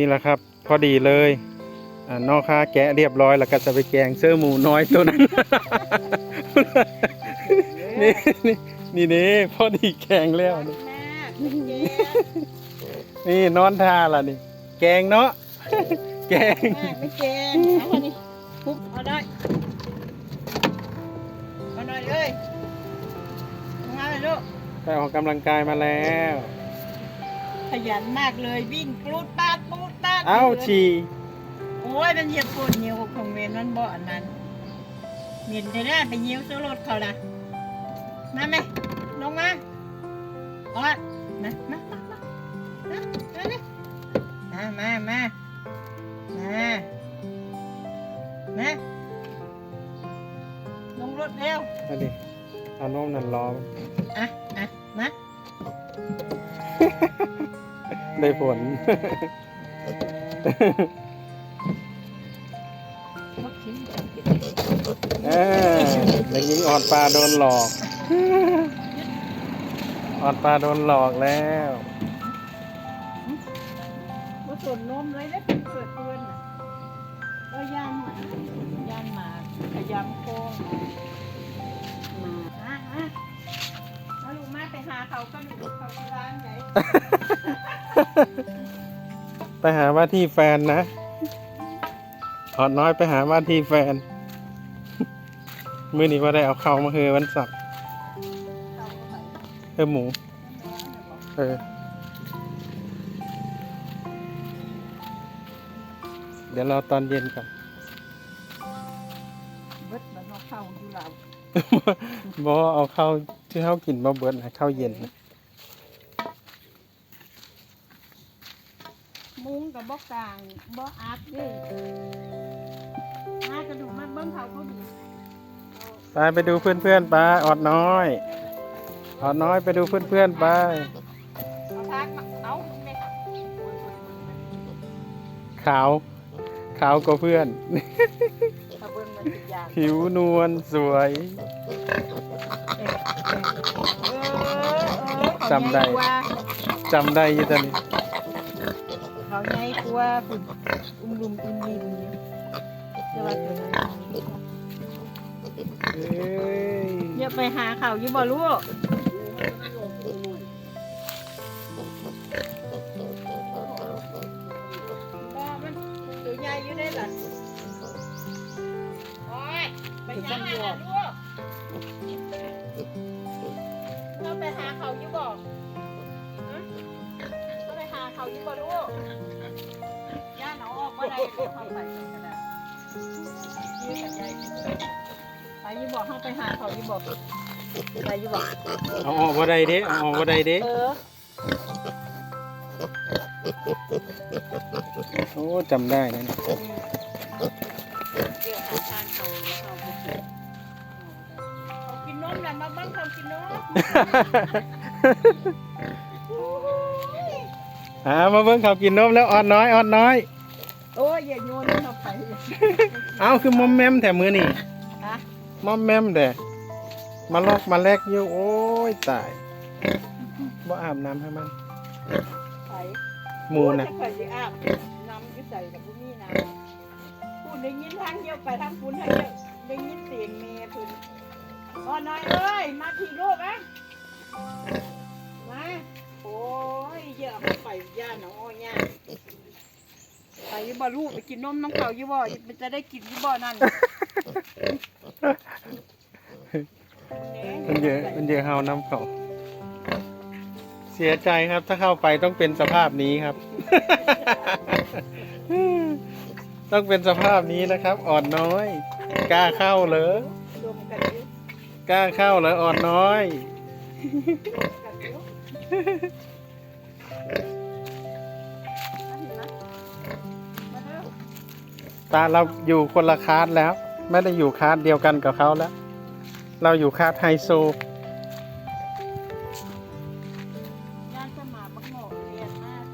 นี่แหละครับ พอดีเลยอ่านอกค่าแกะเรียบร้อยแล้วก็จะไปแกงเสื้อหมูน้อยตัวนั้น นี่นี่นี่นี่พอดีแกงแล้วนี่แม่ไม่เจ๊นี่นอนท่าล่ะนี่ แกงเนาะแกงแม่ไม่เจ๊เอาอันนี้ปุ๊บเอาได้เอาหน่อยเลยทำงานเลยลูกไปออกกำลังกายมาแล้ว ขยันมากเลยวิ่งปลูดปาดปลูดปาดเอ้าฉี่โอ้ยมันเหยียบปวดเหนียวของเวนมันบ่อันนั้นเหม็นจะได้ไปเหยียวซื้อรถเขาละมาไหมลงมาออดมามามามามามาดิมามามามามาลงรถเร็วเอาดิเอานมนั่นรอมันอะอะมา ได้ผลลูกชิ้นเออเด็กหญิงออดปลาโดนหลอก ออดปลาโดนหลอกแล้วมาส่วนนมเลยได้เป็นเกิดเปื้อนน่ะเออย่านหมาย่านหมาขยำโค้งมาอะอะเอาลูกมาไปหาเขาก็ดูเขาที่ร้านไหน ไปหาว่าที่แฟนนะออดน้อยไปหาว่าที่แฟน มื้อนี้ว่าได้เอาเข้ามาคือวันสับเขาก็ไปเออหมู เออ เดี๋ยวรอตอนเย็นก่อนเบิดแล้วเนาะเข้าอยู่เราบ่เอาข้าวที่เขากินมาเบิดนะข้าวเย็นนะุ้งกับบ่กลางบ่อัดเด้มากระดูกมันเบิ่งเขาเขาดูไปไปดูเพื่อนๆไปออดน้อย ออดน้อยไปดูเพื่อนๆไปเอาพักมาเอาเด็กขาว ขาวกว่าเพื่อนถ้าเบิ่งมันสิยากผิวนวลสวยเออเออจำได้เขาใหญ่กว่าจำได้อยี่ตอนนี้ เขาใหญ่กว่าฝุ่นอุ้มลุมอุ้มลิมอยู่แต่ว่าตัวนั้นเอ้ยอย่าไปหาเขาอยู่บ่ลูกบ่มันตัวใหญ่อยู่ได้ล่ะโอ้ยไปหาหาล่ะลูกเราไปหาเขาอยู่บ่ฮะ เราไปหาเขาอยู่บ่ลูกย่าหนเอาออกบ่ได้เดี๋ยวเขาไปกันก็ได้ยื้อกันใหญ่ไปอยู่บ่เฮาไปหาเขาอยู่บ่ไปอยู่บ่เอาออกว่าใดเด้เอาออกว่าใดเด้เออโอ้จำได้นะเนี่ยเดี๋ยวหาทานเขาแล้วเขาบ่กินเขากินนมแล้วมาเบังเขากินนม อ่ามาเบิ่งเขากินนมแล้วออดน้อยออดน้อย โอ้ยอย่าโยนเข้าไปเอาคือมอมแมมแต่มือนี่ฮะมอมแมมแต่มาลอกมาแลกอยู่โอ้ยตายบ่อาบน้ำให้มันไปหมูนะจะไปสิอาบน้ำอยู่ใส่กับบุมีน้ำพูดได้ยินทางเดียวไปทางคุณให้เดียวได้ยินเสียงเมียคุณอ๋อน้อยเอ้ยมาทีลูกอะมา โอ้ยเยอะมาไปย่าหนองอ้อย่าไปยี่บ่ลูกไปกินนมน้ำเขาอยี่บ่มันจะได้กินยี่บ่นั่นมันเยอะมันเยอะเฮาน้ำเขาเสียใจครับถ้าเข้าไปต้องเป็นสภาพนี้ครับ ต้องเป็นสภาพนี้นะครับ อ่อนน้อย กล้าเข้าเหรอรวมกันอยู่กล้าเข้าเหรออ่อนน้อย ตาเราอยู่คนละคาสแล้ว ไม่ได้อยู่คาสเดียวกันกับเขาแล้ว เราอยู่คาสไฮโซย่านจะมาบักหมอกเรียนมาก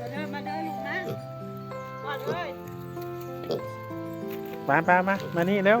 มาเด้อมาเด้อลูกนะมาเด้อมามามามานี่เร็ว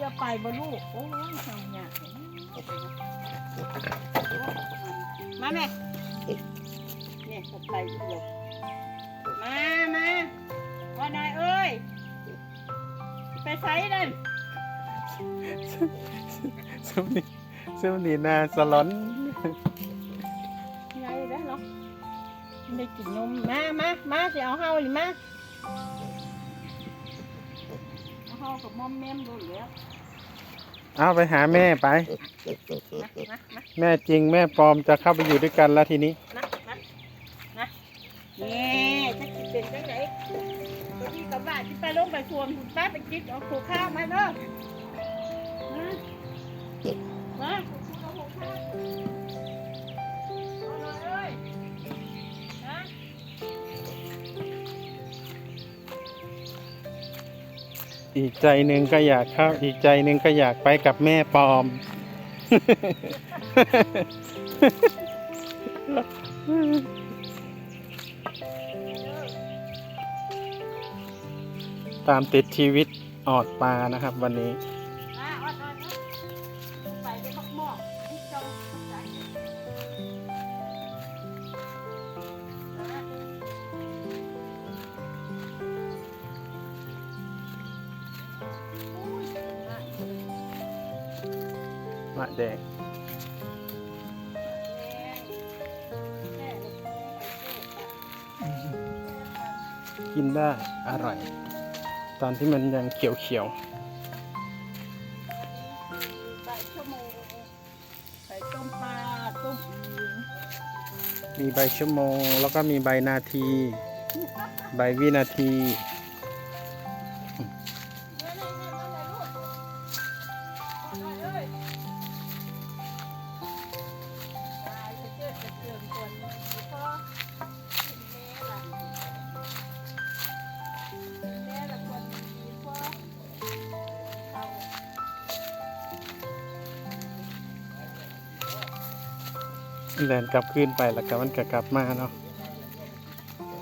จะไปบ่ลูกโอ้ยทำยากเลยมาแม่เนี่ยจะไปเดียวมามาว่าหน่อยเอ้ยไปไสนั่นสมนีสมนีนาสลอนยายได้หรอไม่ได้กินนมมามามาสิเอาเฮานี่มาเอากับมอมแมมดูแล้วเอาไปหาแม่ไปมามามาแม่จริงแม่ปลอมจะเข้าไปอยู่ด้วยกันแล้วทีนี้มามามาเนี่ยถ้ากินเป็นจังไหนตัวนี้กับบ้านที่ไปลงไปสวมคุณป้าไปกินเอาขู่ข้าวมาเนาะนะนะ อีกใจหนึ่งก็อยากเข้า อีกใจหนึ่งก็อยากไปกับแม่ปอม ตามติดชีวิตออดปลานะครับวันนี้ มะแดงแม่ลูกแม่ไปสู้กันกินได้อร่อย ตอนที่มันยังเขียวใบชั่วโมงใส่ต้มปลาต้มอึ่งๆมีใบชั่วโมง แล้วก็มีใบนาที ใบวินาที แลนกลับคืนไปแล้วก็มันก็กลับมาเนาะ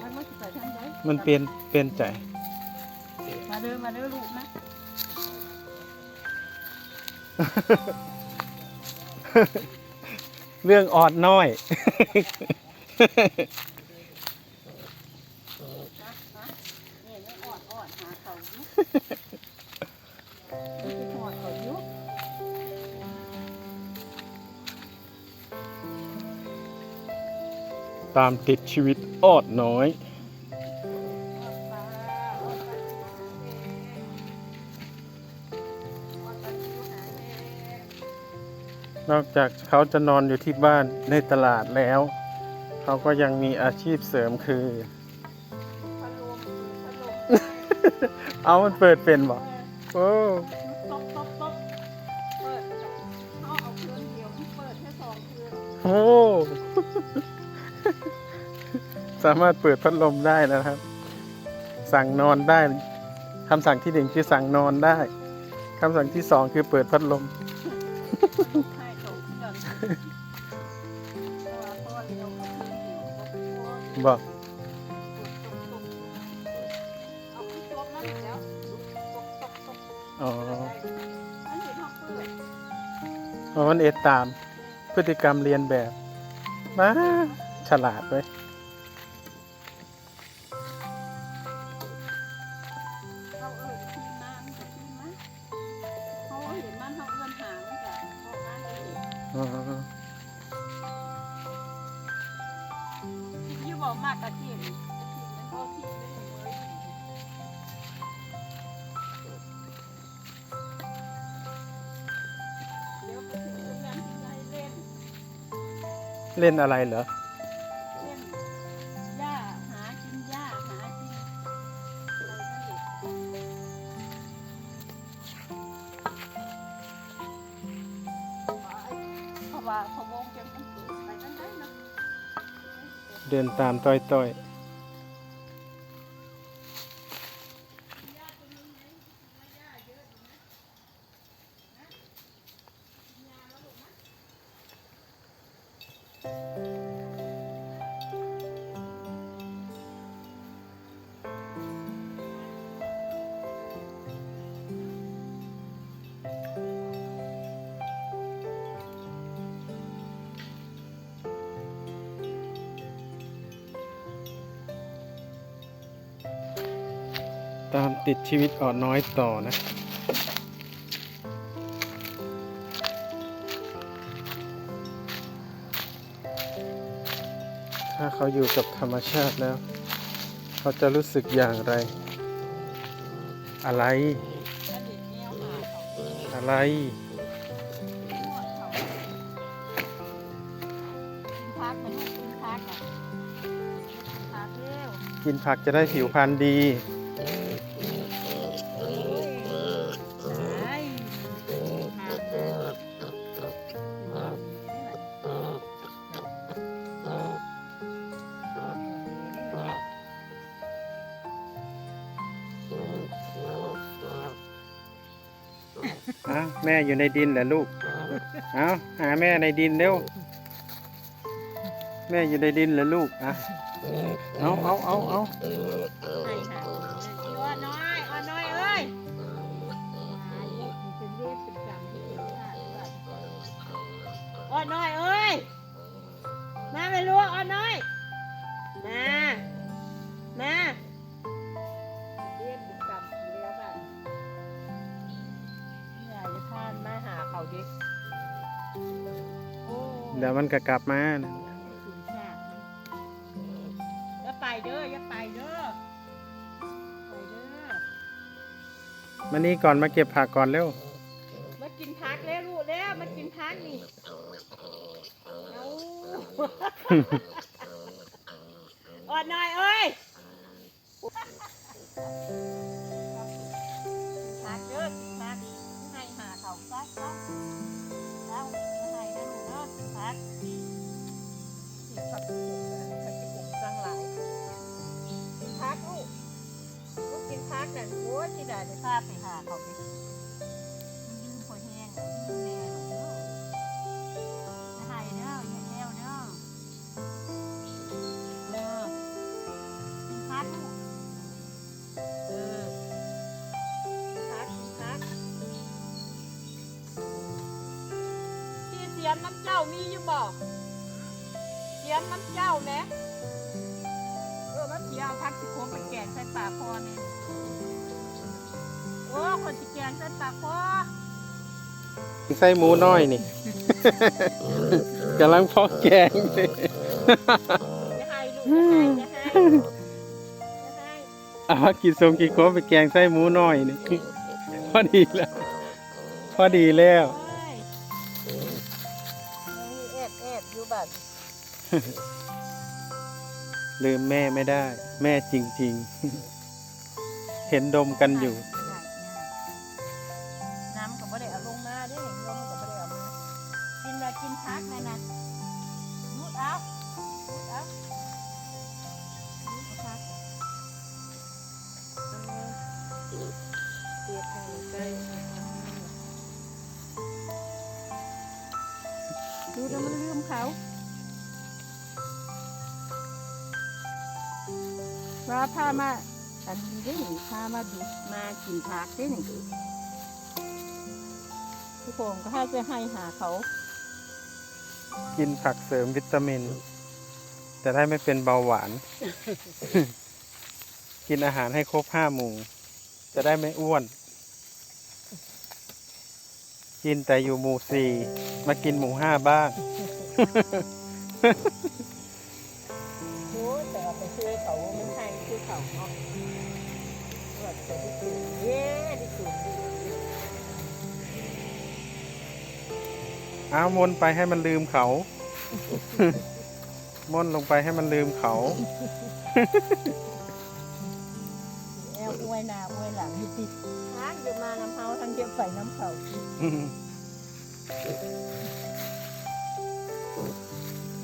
มันไม่ใส่ทางไหนมันเปลี่ยนเปลี่ยนใจมาเด้อมาเด้อลูกนะเรื่องออดน้อย ตามติดชีวิตออดน้อยออดปลาออดปลาชิวหาแม่ออดปลาชิวหาแม่นอกจากเขาจะนอนอยู่ที่บ้านในตลาดแล้ว เขาก็ยังมีอาชีพเสริมคือพัดลมพัดลมเอามันเปิดเป็นบ่เออโอ้ สามารถเปิดพัดลมได้นะครับ สั่งนอนได้คำสั่งที่หนึ่งคือสั่งนอนได้คำสั่งที่สองคือเปิดพัดลม บอกอ๋ออันเอยเพราะมันเอ็ดตาม พฤติกรรมเรียนแบบมาฉลาดเล เล่นอะไรเหรอเล่นหญ้าหากินหญ้าหากินอะไรนั่นเองเพราะว่าพะวงจะมันเกิดไปนั่นได้นะเดินตามต้อยต้ ติดชีวิตอ่อนน้อยต่อนะ ถ้าเขาอยู่กับธรรมชาติแล้ว เขาจะรู้สึกอย่างไร อะไร อะไรกินผักจะได้ผิวพรรณดี อ้าวแม่อยู่ในดินแหละลูก เอาหาแม่ในดินเร็ว แม่อยู่ในดินเหรอลูกอะเอาเอาเอาเอาให้ค่ะอ้อน้อยอ้อน้อยเอ้ยเป็นเรียกเป็นก ดี๋ยวมันก็กลับมานะถึงชาติอย่าไปเด้ออย่าไปเด้อไปเด้อมานี่ก่อนมาเก็บผักก่อนเร็ว มากินพักแล้วลูกแล้วมากินพักนี่เอา โอ้ยที่ได้ได้พาไปหาเขาดิมันยืมพอแห้งอะยืมแม่หน่อยเด้อจะให้เด้ออย่าแอวเด้อเออกินพักลูกเออกินพักกินพักที่เสียมน้ำเจ้ามีอยู่บ่เสียมน้ำเจ้าแหมเออมันเสียเอาพักสิโค้งไปแกงใส่ปากคอเนี่โอ้ คนสิแกงใส่ปากคอใส่หมูน้อยนี่ กำลังเพาะแกงเลยอย่าให้ลูกอย่าให้อย่าให้อย่าให้เอากินสมกินโคไปแกงใส่หมูน้อยนี่พอดีแล้ว พอดีแล้วโอ้ยยังมีแอบแอบอยู่บัดลืมแม่ไม่ได้ แม่จริง ๆ เห็นดมกันอยู่ เสียทางใจดูแล้วมันลืมเขาว่าพามาอันนี้ได้หนิพามาดูมากินผักได้หนิทุกคนก็ให้จะให้หาเขา กินผักเสริมวิตามินจะได้ไม่เป็นเบาหวาน กินอาหารให้ครบห้าหมู่ จะได้ไม่อ้วน กินแต่อยู่หมู่สี่มากินหมู่ห้าบ้างโอ้แต่เอาไปช่วยเขามันให้ช่วยเขาเนาะว่าจะได้สูงเย้ได้สูงดีเอามนไปให้มันลืมเขา มนลงไปให้มันลืมเขา วยหน้าอวยหลังติดทางเดี๋ยวมาน้ำเฮาทางเดียวไปน้ำเขา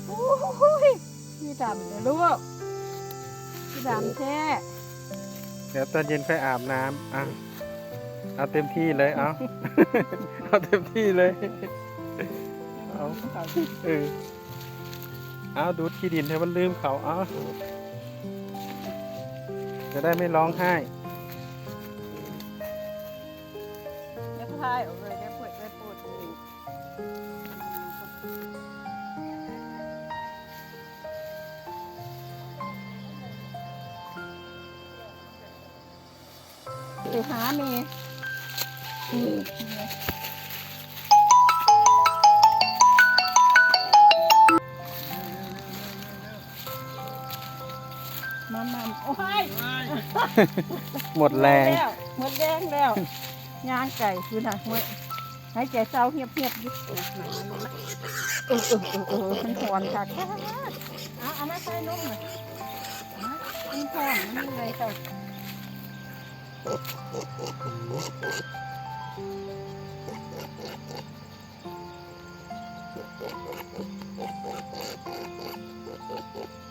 โอ้ยพี่ดำเดี๋ยวลูกพี่ดำแท้เดี๋ยวตอนเย็นค่อยอาบน้ำอะเอาเต็มที่เลยเอาเอาเต็มที่เลยเอาเขาเออเอาดูดขี้ดินให้มันลืมเขาเอาจะได้ไม่ร้องไห้ายออกเลยได้ปวดได้ปวดเองไปหาเมย์นี่มามาโอ้ยหมดแรงแล้วหมดแดงแล้ว ย่างไก่คือหนักเว้ยใจเศร้าเงียบเงียบยุบเออเออเออเออมันหอนค่ะเอาเอามาใส่นมหน่อยเอามันหอนมันอะไรต่อ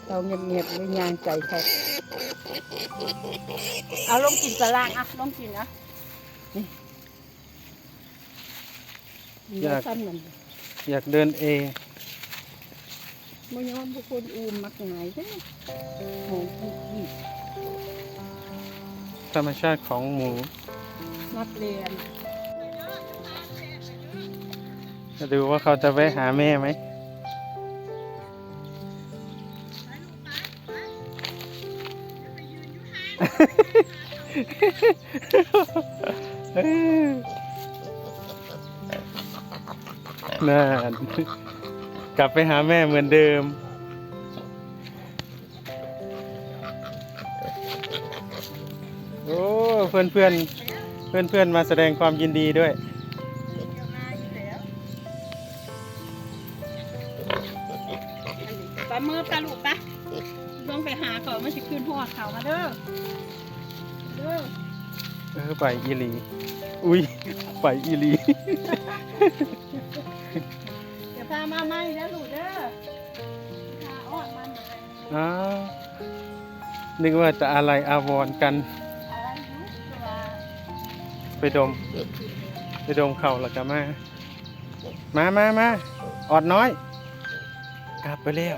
เราเงียบเงียบๆเลยยางไก่ใส่เอาลงกินตารางอะลงกินอะนี่ อยากสั้นเหมือนอยากเดินเองมันยังว่าบุคคลอูมมักไงใช่ไหมโอ้โหธรรมชาติของหมูนักเรียนจะดูว่าเขาจะแวะหาแม่ไหมเอ้ น่านกลับไปหาแม่เหมือนเดิม โอ้เพื่อนเพื่อนเพื่อนเพื่อนมาแสดงความยินดีด้วย ปลาเมื่อปลาลูกปะลงไปหาเขามันจะขึ้นหัวเขามาเด้อเด้อ เออไปอีหลี อุ้ยไปอีหลี เดี๋ยวพามาใหม่แล้วลูกเด้อพาอ้อนมันหน่อยอ้าวนึกว่าจะอะไรอาวรณ์กัน อะไรลูกตัวไปดม ไปดมเข่าแล้วก็มา มามามาออดน้อย กลับไปแล้ว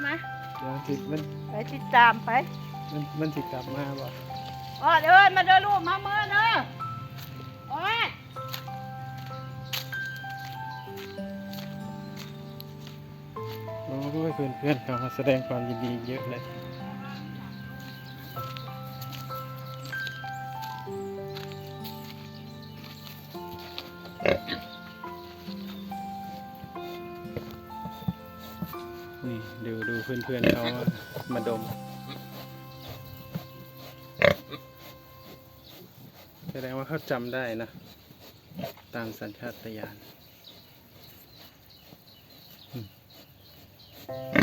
หัวข้ามาเดี๋ยวสิมันไปติดตามไป มันมันสิกลับมาบ่อ๋อเดินมาเดินลูกมาเมื่อเนอะโอ้ยโอ้ยเพื่อนเพื่อนๆเขามาแสดงความยินดีเยอะเลย พื่อนเพื่อนเขามาดม แสดงว่าเขาจำได้นะ ตามสัญชาตญาณอื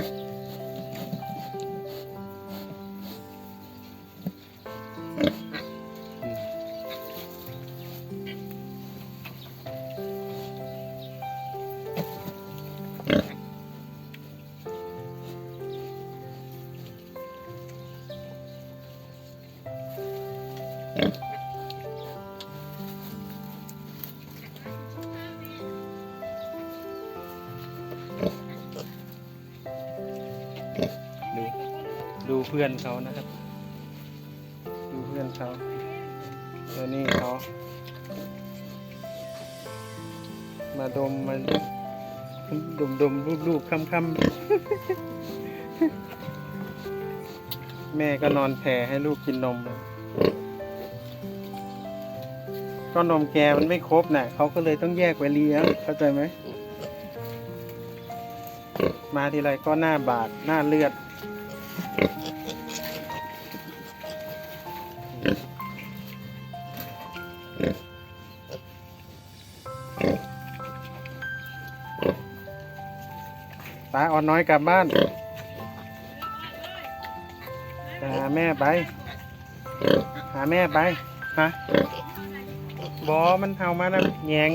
เพื่อนเขานะครับ ดูเพื่อนเขาแล้วนี่เขามาดมมาดมดมรูปรูปคำคำแม่ก็นอนแผ่ให้ลูกกินนมก็นมแกมันไม่ครบน่ะเขาก็เลยต้องแยกไปเลี้ยงเข้าใจไหมมาทีไรก็หน้าบาดหน้าเลือด นน้อยกลับบ้านไปหาแม่ไป หาแม่ไปฮะบอมันเห่ามาแล้วแยง